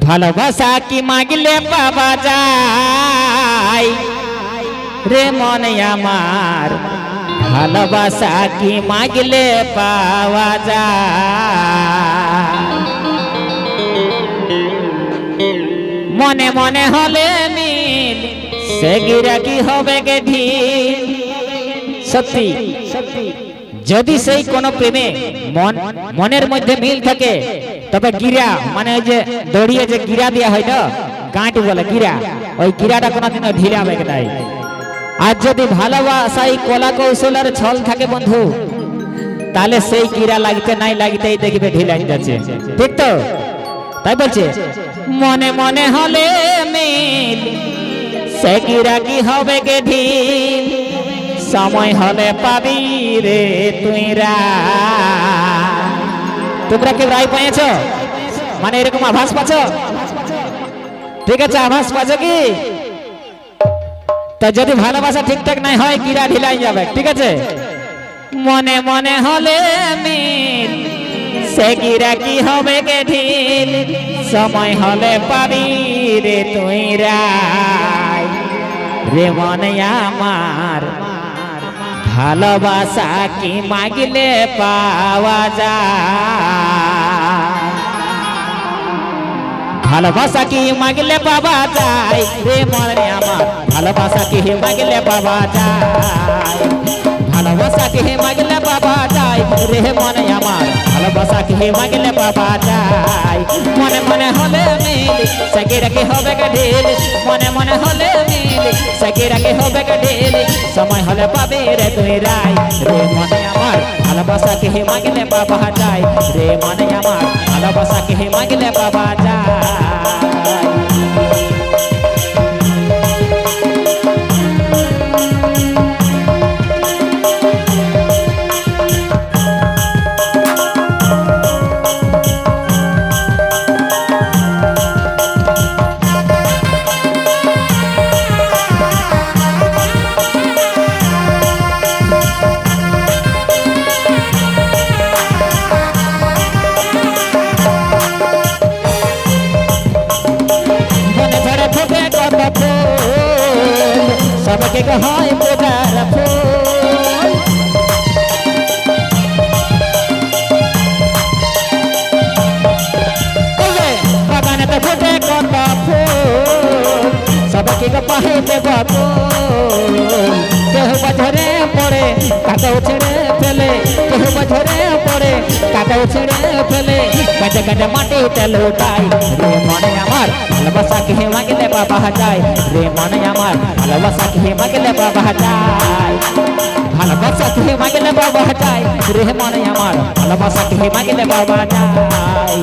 ভালোবাসা কি মাগলে পাওয়া যায়? রে মনে আমার ভালোবাসা কি মাগলে পাওয়া যায়? মনে মনে হলে মিল সে গিরা কি হবে গে সত্যি, যদি সেই কোনো প্রেমে মন মনের মধ্যে মিল থাকে তবে গিরা মানে ওই যে দড়িয়ে যে গিরা দেওয়া হয় না গাঁট বলে গিরা। ওই গিরাটা কোনোদিনও ঢিলা হবে নাই? আর যদি ভালোবাসাই কলা কৌশলের ছল থাকে বন্ধু তাহলে সেই গিরা লাগতে নাই লাগতেই দেখবে ঢিলা যাচ্ছে। ঠিক তো? তাই বলছে মনে মনে হলে মিল সে গিরা কি হবে গে ঢিল? সময় হলে পাবি রে তুই রায়। তোমরা কেউ রায় পেয়েছ? মানে এরকম আভাস পাচ্ছ? ঠিক আছে, আভাস পাচ্ছ কি? তা যদি ভালোবাসা ঠিকঠাক নাই হয়, কিরা ঢিলাই যাবে? ঠিক আছে? মনে মনে হলে মিল, সে গিরা কি হবে গে ঢিল? সময় হলে পাবি রে তুই রায়। রে মনে আমার ভালোবাসা কি মাগলে পাওয়া যায়? ভালোবাসা কি মাগলে পাওয়া যায়। রে মনে আমার ভালোবাসা কি মাগলে পাওয়া যায়। ভালোবাসা কি মাগলে পাওয়া যায়। রে মনে আমার ভালোবাসা কি মাগলে পাওয়া যায়। মনে মনে হলে মিল, সকে রাখে হবে গে ঢিল। মনে মনে হলে মিল, সকে রাখে হবে গে ঢিল। সময় হলে পাবে রে তুই রায়। রে মনে আমার ভালোবাসা কি মাগলে পাওয়া যায় রে মনে আমার ভালোবাসা কি মাগলে পাওয়া যায় বাগানেতে কথা ফুল। সবকে পাহে দেব কেহ বছরে পড়ে কাকাও ছেড়ে ফেলে? কেহ বছরে পড়ে কাকাও ছেড়ে ফেলে? কাটে কাটে মাটিতে লুটাই রে মনে আমার ভালোবাসা কে মাগলে বাবা যায় রে মনে আমার ভালোবাসা কে মাগলে বাবা যায় ভালোবাসা কে মাগলে বাবা যায় রে মনে আমার ভালোবাসা কে মাগলে বাবা যায়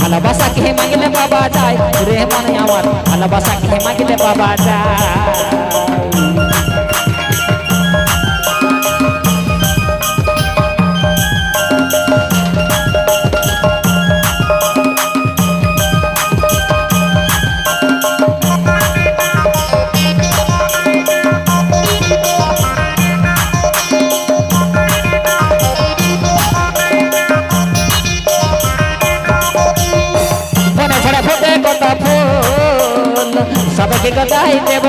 ভালোবাসা কে মাগলে বাবা যায় রে মনে আমার ভালোবাসা কে মাগলে বাবা যায় সবকে গদাই দেব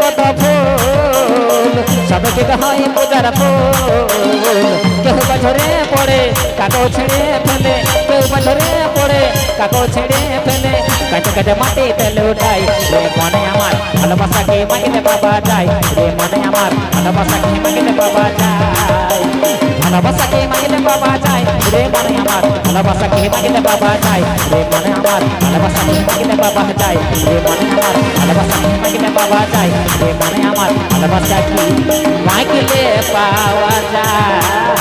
কত ফুল সবকে হয় পূজার ফুল। কেউ বছরে পড়ে কাকো ছেড়ে ফেলে। কেউ বছরে পড়ে কাকো ছেড়ে ফেলে। কাছে কাছে মাটি তেলে উঠাই রে মনে আমার ভালোবাসাকে মাগিলে বাবা যায়? রে মনে আমার ভালোবাসাকে মাগিলে বাবা যায়? ভালোবাসাকে মাগিলে বাবা যায়? রে মনে আমার ভালোবাসাকে মাগিলে বাবা যায়? রে মনে আমার ভালোবাসাকে মাগিলে বাবা যায়? রে মনে আমার ভালোবাসাকে মাগিলে বাবা যায়? রে মনে আমার ভালোবাসা কি মাগিলে পাওয়া যায়?